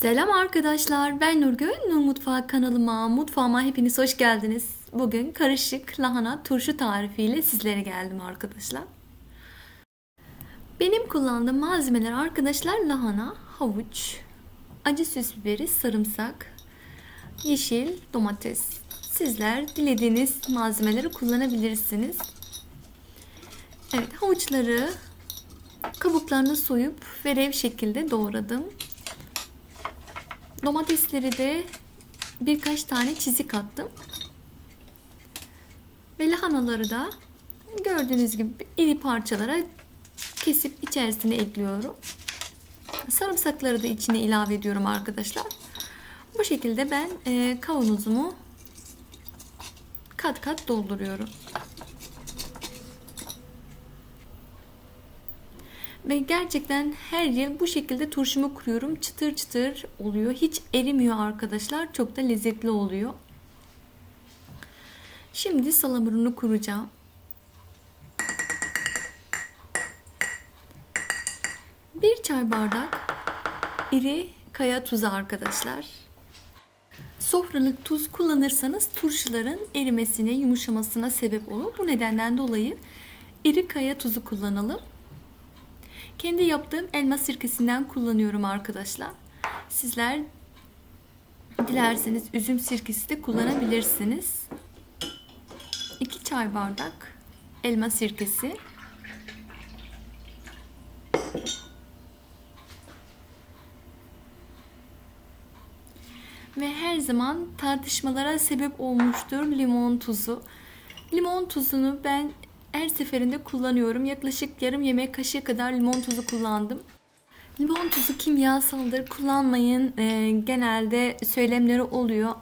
Selam arkadaşlar. Ben Nurgül. Nur Mutfağı kanalıma, mutfağıma hepiniz hoş geldiniz. Bugün karışık lahana turşu tarifiyle sizlere geldim arkadaşlar. Benim kullandığım malzemeler arkadaşlar lahana, havuç, acı süs biberi, sarımsak, yeşil domates. Sizler dilediğiniz malzemeleri kullanabilirsiniz. Evet havuçları kabuklarını soyup verev şekilde doğradım. Domatesleri de birkaç tane çizik attım. Ve lahanaları da gördüğünüz gibi iri parçalara kesip içerisine ekliyorum. Sarımsakları da içine ilave ediyorum arkadaşlar. Bu şekilde ben e, kavanozumu kat kat dolduruyorum. Ve gerçekten her yıl bu şekilde turşumu kuruyorum. Çıtır çıtır oluyor. Hiç erimiyor arkadaşlar. Çok da lezzetli oluyor. Şimdi salamurunu kuracağım. Bir çay bardak iri kaya tuzu arkadaşlar. Sofralık tuz kullanırsanız turşuların erimesine, yumuşamasına sebep olur. Bu nedenden dolayı iri kaya tuzu kullanalım. Kendi yaptığım elma sirkesinden kullanıyorum arkadaşlar. Sizler dilerseniz üzüm sirkesi de kullanabilirsiniz. 2 çay bardak elma sirkesi. Ve her zaman tartışmalara sebep olmuştur limon tuzu. Limon tuzunu ben her seferinde kullanıyorum. Yaklaşık yarım yemek kaşığı kadar limon tuzu kullandım. Limon tuzu kimyasaldır. Kullanmayın. Ee, genelde söylemleri oluyor.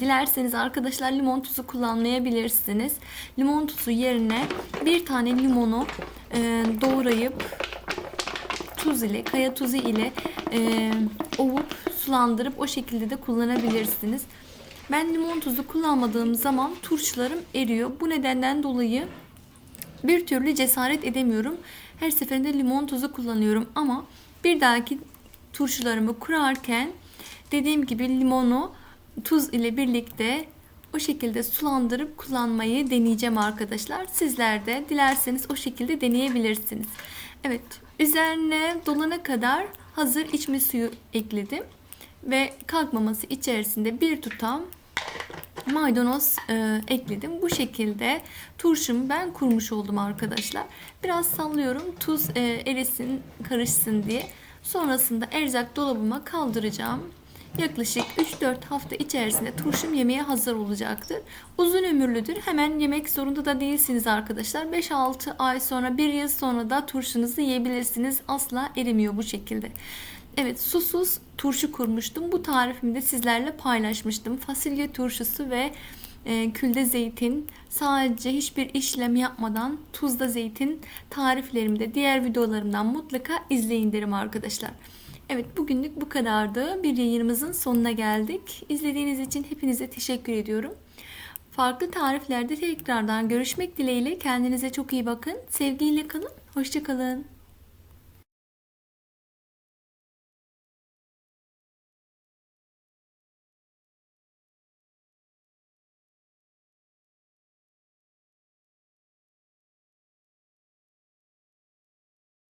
Dilerseniz arkadaşlar limon tuzu kullanmayabilirsiniz. Limon tuzu yerine bir tane limonu e, doğrayıp tuz ile, kaya tuzu ile e, ovup sulandırıp o şekilde de kullanabilirsiniz. Ben limon tuzu kullanmadığım zaman turşularım eriyor. Bu nedenden dolayı bir türlü cesaret edemiyorum. Her seferinde limon tuzu kullanıyorum ama bir dahaki turşularımı kurarken dediğim gibi limonu tuz ile birlikte o şekilde sulandırıp kullanmayı deneyeceğim arkadaşlar. Sizler de dilerseniz o şekilde deneyebilirsiniz. Evet üzerine dolana kadar hazır içme suyu ekledim. Ve kalkmaması içerisinde bir tutam maydanoz e, ekledim. Bu şekilde turşumu ben kurmuş oldum arkadaşlar. Biraz sallıyorum tuz e, erisin karışsın diye. Sonrasında erzak dolabıma kaldıracağım. Yaklaşık 3-4 hafta içerisinde turşum yemeğe hazır olacaktır. Uzun ömürlüdür. Hemen yemek zorunda da değilsiniz arkadaşlar. 5-6 ay sonra 1 yıl sonra da turşunuzu yiyebilirsiniz. Asla erimiyor bu şekilde. Evet susuz turşu kurmuştum. Bu tarifimi de sizlerle paylaşmıştım. Fasulye turşusu ve e, külde zeytin sadece hiçbir işlem yapmadan tuzda zeytin tariflerimi de diğer videolarımdan mutlaka izleyin derim arkadaşlar. Evet bugünlük bu kadardı. Bir yayınımızın sonuna geldik. İzlediğiniz için hepinize teşekkür ediyorum. Farklı tariflerde tekrardan görüşmek dileğiyle kendinize çok iyi bakın. Sevgiyle kalın. Hoşçakalın.